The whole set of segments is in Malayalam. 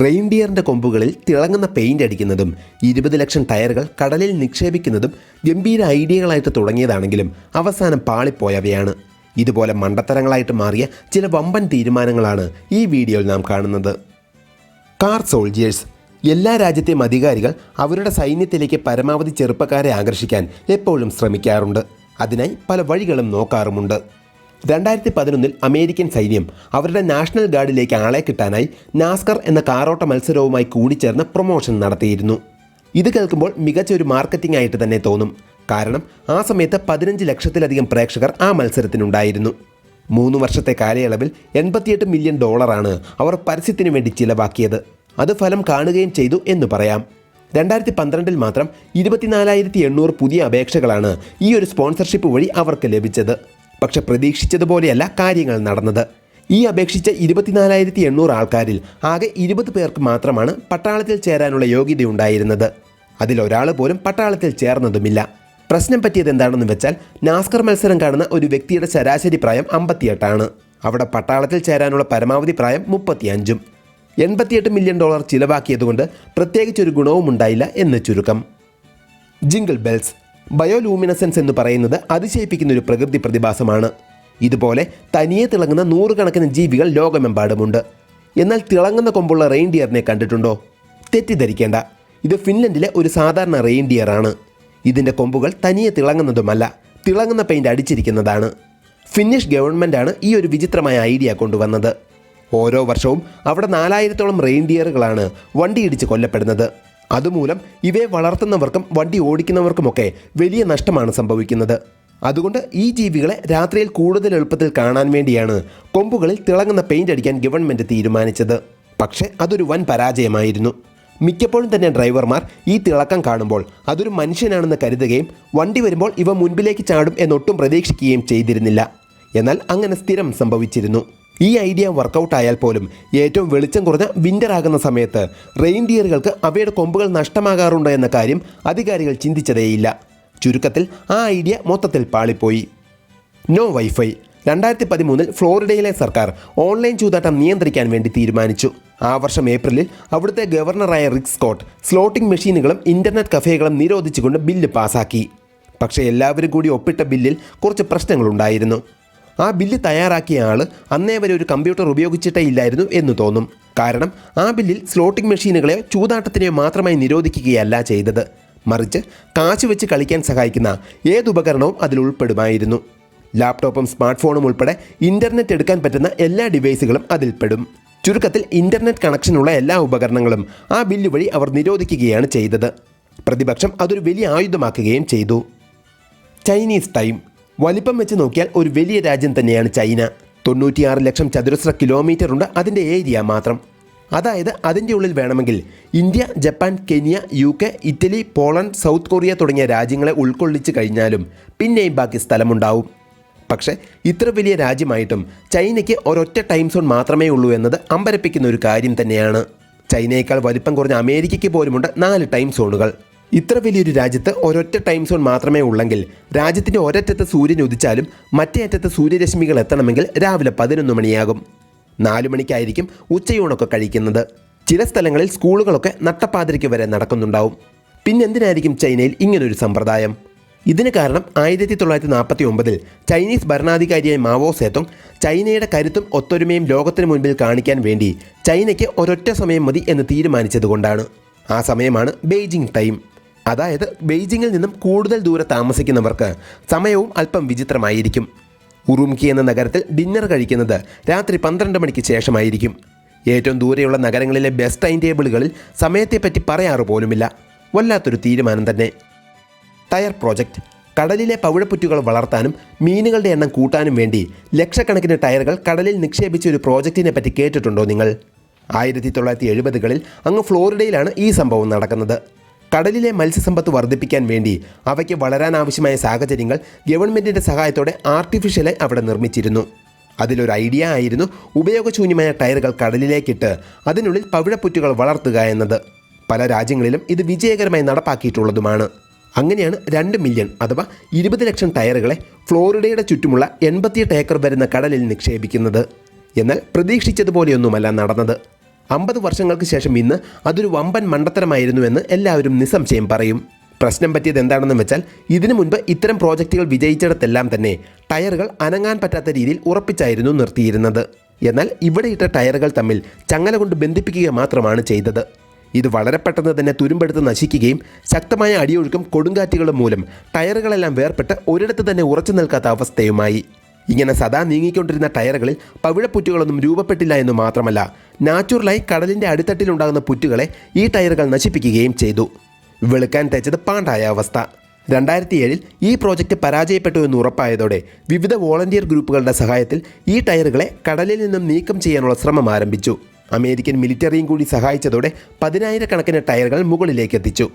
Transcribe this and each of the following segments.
റെയിൻഡിയറിന്റെ കൊമ്പുകളിൽ തിളങ്ങുന്ന പെയിന്റ് അടിക്കുന്നതും ഇരുപത് ലക്ഷം ടയറുകൾ കടലിൽ നിക്ഷേപിക്കുന്നതും ഗംഭീര ഐഡിയകളായിട്ട് തുടങ്ങിയതാണെങ്കിലും അവസാനം പാളിപ്പോയവയാണ്. ഇതുപോലെ മണ്ടത്തരങ്ങളായിട്ട് മാറിയ ചില വമ്പൻ തീരുമാനങ്ങളാണ് ഈ വീഡിയോയിൽ നാം കാണുന്നത്. Car soldiers. എല്ലാ രാജ്യത്തെയും അധികാരികൾ അവരുടെ സൈന്യത്തിലേക്ക് പരമാവധി ചെറുപ്പക്കാരെ ആകർഷിക്കാൻ എപ്പോഴും ശ്രമിക്കാറുണ്ട്. അതിനായി പല വഴികളും നോക്കാറുമുണ്ട്. രണ്ടായിരത്തി പതിനൊന്നിൽ അമേരിക്കൻ സൈന്യം അവരുടെ നാഷണൽ ഗാർഡിലേക്ക് ആളെ കിട്ടാനായി നാസ്കർ എന്ന കാറോട്ട മത്സരവുമായി കൂടിച്ചേർന്ന് പ്രൊമോഷൻ നടത്തിയിരുന്നു. ഇത് കേൾക്കുമ്പോൾ മികച്ച ഒരു മാർക്കറ്റിംഗ് ആയിട്ട് തന്നെ തോന്നും. കാരണം ആ സമയത്ത് പതിനഞ്ച് ലക്ഷത്തിലധികം പ്രേക്ഷകർ ആ മത്സരത്തിനുണ്ടായിരുന്നു. മൂന്ന് വർഷത്തെ കാലയളവിൽ എൺപത്തിയെട്ട് മില്യൺ ഡോളറാണ് അവർ പരസ്യത്തിനു വേണ്ടി ചിലവാക്കിയത്. അത് ഫലം കാണുകയും ചെയ്തു എന്ന് പറയാം. രണ്ടായിരത്തി പന്ത്രണ്ടിൽ മാത്രം ഇരുപത്തിനാലായിരത്തി എണ്ണൂറ് പുതിയ അപേക്ഷകളാണ് ഈ ഒരു സ്പോൺസർഷിപ്പ് വഴി അവർക്ക് ലഭിച്ചത്. പക്ഷെ പ്രതീക്ഷിച്ചതുപോലെയല്ല കാര്യങ്ങൾ നടന്നത്. ഈ അപേക്ഷിച്ച ഇരുപത്തിനാലായിരത്തി എണ്ണൂറ് ആൾക്കാരിൽ ആകെ ഇരുപത് പേർക്ക് മാത്രമാണ് പട്ടാളത്തിൽ ചേരാനുള്ള യോഗ്യതയുണ്ടായിരുന്നത് അതിലൊരാൾ പോലും പട്ടാളത്തിൽ ചേർന്നതുമില്ല. പ്രശ്നം പറ്റിയത് എന്താണെന്ന് വെച്ചാൽ നാസ്കർ മത്സരം കാണുന്ന ഒരു വ്യക്തിയുടെ ശരാശരി പ്രായം അമ്പത്തിയെട്ടാണ്. അവിടെ പട്ടാളത്തിൽ ചേരാനുള്ള പരമാവധി പ്രായം മുപ്പത്തിയഞ്ചും. എൺപത്തിയെട്ട് മില്യൺ ഡോളർ ചിലവാക്കിയതുകൊണ്ട് പ്രത്യേകിച്ചൊരു ഗുണവും ഉണ്ടായില്ല എന്ന് ചുരുക്കം. Jingle bells. ബയോലൂമിനസെൻസ് എന്ന് പറയുന്നത് അതിശയിപ്പിക്കുന്ന ഒരു പ്രകൃതി പ്രതിഭാസമാണ്. ഇതുപോലെ തനിയെ തിളങ്ങുന്ന നൂറുകണക്കിന് ജീവികൾ ലോകമെമ്പാടുമുണ്ട്. എന്നാൽ തിളങ്ങുന്ന കൊമ്പുള്ള റെയിൻഡിയറിനെ കണ്ടിട്ടുണ്ടോ? തെറ്റിദ്ധരിക്കേണ്ട. ഇത് ഫിൻലൻഡിലെ ഒരു സാധാരണ റെയിൻഡിയർ ആണ് ഇതിന്റെ കൊമ്പുകൾ തനിയെ തിളങ്ങുന്നതുമല്ല തിളങ്ങുന്ന പെയിന്റ് അടിച്ചിരിക്കുന്നതാണ്. ഫിന്നിഷ് ഗവൺമെന്റാണ് ഈ ഒരു വിചിത്രമായ ഐഡിയ കൊണ്ടുവന്നത്. ഓരോ വർഷവും അവിടെ നാലായിരത്തോളം റെയിൻഡിയറുകളാണ് വണ്ടിയിടിച്ച് കൊല്ലപ്പെടുന്നത്. അതുമൂലം ഇവയെ വളർത്തുന്നവർക്കും വണ്ടി ഓടിക്കുന്നവർക്കുമൊക്കെ വലിയ നഷ്ടമാണ് സംഭവിക്കുന്നത്. അതുകൊണ്ട് ഈ ജീവികളെ രാത്രിയിൽ കൂടുതൽ എളുപ്പത്തിൽ കാണാൻ വേണ്ടിയാണ് കൊമ്പുകളിൽ തിളങ്ങുന്ന പെയിന്റ് അടിക്കാൻ ഗവൺമെന്റ് തീരുമാനിച്ചത്. പക്ഷേ അതൊരു വൻ പരാജയമായിരുന്നു. മിക്കപ്പോഴും തന്നെ ഡ്രൈവർമാർ ഈ തിളക്കം കാണുമ്പോൾ അതൊരു മനുഷ്യനാണെന്ന് കരുതുകയും വണ്ടി വരുമ്പോൾ ഇവ മുൻപിലേക്ക് ചാടും എന്നൊട്ടും പ്രതീക്ഷിക്കുകയും ചെയ്തിരുന്നില്ല. എന്നാൽ അങ്ങനെ സ്ഥിരം സംഭവിച്ചിരുന്നു. ഈ ഐഡിയ വർക്കൗട്ട് ആയാൽ പോലും ഏറ്റവും വെളിച്ചം കുറഞ്ഞ വിന്റർ ആകുന്ന സമയത്ത് റെയിൻഡിയറുകൾക്ക് അവയുടെ കൊമ്പുകൾ നഷ്ടമാകാറുണ്ട് എന്ന കാര്യം അധികാരികൾ ചിന്തിച്ചതേയില്ല. ചുരുക്കത്തിൽ ആ ഐഡിയ മൊത്തത്തിൽ പാളിപ്പോയി. നോ വൈഫൈ രണ്ടായിരത്തി പതിമൂന്നിൽ ഫ്ലോറിഡയിലെ സർക്കാർ ഓൺലൈൻ ചൂതാട്ടം നിയന്ത്രിക്കാൻ വേണ്ടി തീരുമാനിച്ചു. ആ വർഷം ഏപ്രിലിൽ അവിടുത്തെ ഗവർണറായ റിക് സ്കോട്ട് സ്ലോട്ടിംഗ് മെഷീനുകളും ഇന്റർനെറ്റ് കഫേകളും നിരോധിച്ചുകൊണ്ട് ബില്ല് പാസാക്കി. പക്ഷേ എല്ലാവരും കൂടി ഒപ്പിട്ട ബില്ലിൽ കുറച്ച് പ്രശ്നങ്ങളുണ്ടായിരുന്നു. ആ ബില്ല് തയ്യാറാക്കിയ ആൾ അന്നേ വരെ ഒരു കമ്പ്യൂട്ടർ ഉപയോഗിച്ചിട്ടേ ഇല്ലായിരുന്നു എന്ന് തോന്നും. കാരണം ആ ബില്ലിൽ സ്ലോട്ടിംഗ് മെഷീനുകളെയോ ചൂതാട്ടത്തിനെയോ മാത്രമായി നിരോധിക്കുകയല്ല ചെയ്തത്. മറിച്ച് കാശ് വെച്ച് കളിക്കാൻ സഹായിക്കുന്ന ഏതുപകരണവും അതിൽ ഉൾപ്പെടുമായിരുന്നു. ലാപ്ടോപ്പും സ്മാർട്ട് ഫോണും ഉൾപ്പെടെ ഇന്റർനെറ്റ് എടുക്കാൻ പറ്റുന്ന എല്ലാ ഡിവൈസുകളും അതിൽപ്പെടും. ചുരുക്കത്തിൽ ഇന്റർനെറ്റ് കണക്ഷനുള്ള എല്ലാ ഉപകരണങ്ങളും ആ ബില്ല് വഴി അവർ നിരോധിക്കുകയാണ് ചെയ്തത്. പ്രതിപക്ഷം അതൊരു വലിയ ആയുധമാക്കുകയും ചെയ്തു. ചൈനീസ് ടൈം വലിപ്പം വെച്ച് നോക്കിയാൽ ഒരു വലിയ രാജ്യം തന്നെയാണ് ചൈന. തൊണ്ണൂറ്റിയാറ് ലക്ഷം ചതുരശ്ര കിലോമീറ്റർ ഉണ്ട് അതിന്റെ ഏരിയ മാത്രം. അതായത് അതിന്റെ ഉള്ളിൽ വേണമെങ്കിൽ India Japan Kenya U K Italy Poland South Korea തുടങ്ങിയ രാജ്യങ്ങളെ ഉൾക്കൊള്ളിച്ച് കഴിഞ്ഞാലും പിന്നെയും ബാക്കി സ്ഥലമുണ്ടാവും. പക്ഷേ ഇത്ര വലിയ രാജ്യമായിട്ടും ചൈനയ്ക്ക് ഒരൊറ്റ ടൈം സോൺ മാത്രമേ ഉള്ളൂ എന്നത് അമ്പരപ്പിക്കുന്ന ഒരു കാര്യം തന്നെയാണ്. ചൈനയേക്കാൾ വലിപ്പം കുറഞ്ഞ അമേരിക്കയ്ക്ക് പോലുമുണ്ട് നാല് ടൈം സോണുകൾ ഇത്ര വലിയൊരു രാജ്യത്ത് ഒരൊറ്റ ടൈം സോൺ മാത്രമേ ഉള്ളെങ്കിൽ രാജ്യത്തിന്റെ ഒരറ്റത്ത് സൂര്യൻ ഉദിച്ചാലും മറ്റേ അറ്റത്ത് സൂര്യരശ്മികൾ എത്തണമെങ്കിൽ രാവിലെ പതിനൊന്ന് മണിയാകും. നാലു മണിക്കായിരിക്കും ഉച്ചയൂണൊക്കെ കഴിക്കുന്നത്. ചില സ്ഥലങ്ങളിൽ സ്കൂളുകളൊക്കെ നട്ടപ്പാതിരയ്ക്ക് വരെ നടക്കുന്നുണ്ടാവും. പിന്നെന്തിനായിരിക്കും ചൈനയിൽ ഇങ്ങനൊരു സമ്പ്രദായം? ഇതിന് കാരണം ആയിരത്തി തൊള്ളായിരത്തി നാൽപ്പത്തി ഒമ്പതിൽ ചൈനീസ് ഭരണാധികാരിയായ മാവോ സേത്തോങ് ചൈനയുടെ കരുത്തും ഒത്തൊരുമയും ലോകത്തിന് മുൻപിൽ കാണിക്കാൻ വേണ്ടി ചൈനയ്ക്ക് ഒരൊറ്റ സമയം മതി എന്ന് തീരുമാനിച്ചതുകൊണ്ടാണ്. ആ സമയമാണ് ബെയ്ജിംഗ് ടൈം. അതായത് ബെയ്ജിങ്ങിൽ നിന്നും കൂടുതൽ ദൂരെ താമസിക്കുന്നവർക്ക് സമയവും അല്പം വിചിത്രമായിരിക്കും. ഉറുംകി എന്ന നഗരത്തിൽ ഡിന്നർ കഴിക്കുന്നത് രാത്രി പന്ത്രണ്ട് മണിക്ക് ശേഷമായിരിക്കും. ഏറ്റവും ദൂരെയുള്ള നഗരങ്ങളിലെ ബെസ്റ്റ് ടൈം ടേബിളുകളിൽ സമയത്തെപ്പറ്റി പറയാറ് പോലുമില്ല. വല്ലാത്തൊരു തീരുമാനം തന്നെ. ടയർ പ്രോജക്റ്റ് കടലിലെ പവിഴപ്പുറ്റുകൾ വളർത്താനും മീനുകളുടെ എണ്ണം കൂട്ടാനും വേണ്ടി ലക്ഷക്കണക്കിന് ടയറുകൾ കടലിൽ നിക്ഷേപിച്ച ഒരു പ്രോജക്റ്റിനെ പറ്റി കേട്ടിട്ടുണ്ടോ നിങ്ങൾ? ആയിരത്തി തൊള്ളായിരത്തി എഴുപതുകളിൽ അങ്ങ് ഫ്ലോറിഡയിലാണ് ഈ സംഭവം നടക്കുന്നത്. കടലിലെ മത്സ്യസമ്പത്ത് വർദ്ധിപ്പിക്കാൻ വേണ്ടി അവയ്ക്ക് വളരാൻ ആവശ്യമായ സാഹചര്യങ്ങൾ ഗവൺമെന്റിന്റെ സഹായത്തോടെ ആർട്ടിഫിഷ്യലായി അവിടെ നിർമ്മിച്ചിരുന്നു. അതിലൊരു ഐഡിയ ആയിരുന്നു ഉപയോഗശൂന്യമായ ടയറുകൾ കടലിലേക്കിട്ട് അതിനുള്ളിൽ പവിഴപ്പുറ്റുകൾ വളർത്തുക എന്നത്. പല രാജ്യങ്ങളിലും ഇത് വിജയകരമായി നടപ്പാക്കിയിട്ടുള്ളതുമാണ്. അങ്ങനെയാണ് രണ്ട് മില്യൺ അഥവാ ഇരുപത് ലക്ഷം ടയറുകളെ ഫ്ലോറിഡയുടെ ചുറ്റുമുള്ള എൺപത്തിയെട്ട് ഏക്കർ വരുന്ന കടലിൽ നിക്ഷേപിക്കുന്നത്. എന്നാൽ പ്രതീക്ഷിച്ചതുപോലെയൊന്നുമല്ല നടന്നത്. അമ്പത് വർഷങ്ങൾക്ക് ശേഷം ഇന്ന് അതൊരു വമ്പൻ മണ്ടത്തരമായിരുന്നുവെന്ന് എല്ലാവരും നിസ്സംശയം പറയും. പ്രശ്നം പറ്റിയത് എന്താണെന്ന് വെച്ചാൽ ഇതിനു മുൻപ് ഇത്തരം പ്രോജക്റ്റുകൾ വിജയിച്ചിടത്തെല്ലാം തന്നെ ടയറുകൾ അനങ്ങാൻ പറ്റാത്ത രീതിയിൽ ഉറപ്പിച്ചായിരുന്നു നിർത്തിയിരുന്നത്. എന്നാൽ ഇവിടെ ഇട്ട ടയറുകൾ തമ്മിൽ ചങ്ങല കൊണ്ട് ബന്ധിപ്പിക്കുക മാത്രമാണ് ചെയ്തത്. ഇത് വളരെ പെട്ടെന്ന് തന്നെ തുരുമ്പെടുത്ത് നശിക്കുകയും ശക്തമായ അടിയൊഴുക്കും കൊടുങ്കാറ്റുകളും മൂലം ടയറുകളെല്ലാം വേർപെട്ട് ഒരിടത്ത് തന്നെ ഉറച്ചു നിൽക്കാത്ത അവസ്ഥയുമായി. ഇങ്ങനെ സദാ നീങ്ങിക്കൊണ്ടിരുന്ന ടയറുകളിൽ പവിഴപ്പുറ്റുകളൊന്നും രൂപപ്പെട്ടില്ല എന്ന് മാത്രമല്ല നാച്ചുറലായി കടലിന്റെ അടിത്തട്ടിലുണ്ടാകുന്ന പുറ്റുകളെ ഈ ടയറുകൾ നശിപ്പിക്കുകയും ചെയ്തു. വെളുക്കാൻ തേച്ചത് പാണ്ടായ അവസ്ഥ. രണ്ടായിരത്തി ഏഴിൽ ഈ പ്രോജക്റ്റ് പരാജയപ്പെട്ടു എന്ന് ഉറപ്പായതോടെ വിവിധ വോളണ്ടിയർ ഗ്രൂപ്പുകളുടെ സഹായത്തിൽ ഈ ടയറുകളെ കടലിൽ നിന്നും നീക്കം ചെയ്യാനുള്ള ശ്രമം ആരംഭിച്ചു. അമേരിക്കൻ മിലിറ്ററിയും കൂടി സഹായിച്ചതോടെ പതിനായിരക്കണക്കിന് ടയറുകൾ മുകളിലേക്ക് എത്തിച്ചു.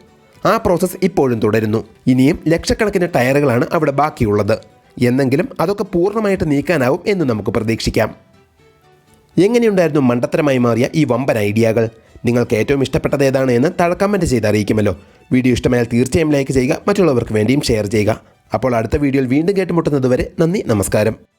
ആ പ്രോസസ്സ് ഇപ്പോഴും തുടരുന്നു. ഇനിയും ലക്ഷക്കണക്കിന് ടയറുകളാണ് അവിടെ ബാക്കിയുള്ളത്. എന്നെങ്കിലും അതൊക്കെ പൂർണമായിട്ട് നീക്കാനാവും എന്ന് നമുക്ക് പ്രതീക്ഷിക്കാം. എങ്ങനെയുണ്ടായിരുന്നു മണ്ടത്തരമായി മാറിയ ഈ വമ്പൻ ഐഡിയകൾ? നിങ്ങൾക്ക് ഏറ്റവും ഇഷ്ടപ്പെട്ടത് ഏതാണ് എന്ന് താഴെ കമന്റ് ചെയ്ത് അറിയിക്കുമല്ലോ. വീഡിയോ ഇഷ്ടമായാൽ തീർച്ചയായും ലൈക്ക് ചെയ്യുക മറ്റുള്ളവർക്ക് വേണ്ടിയും ഷെയർ ചെയ്യുക. അപ്പോൾ അടുത്ത വീഡിയോയിൽ വീണ്ടും കേട്ടുമുട്ടുന്നത് വരെ നന്ദി നമസ്കാരം.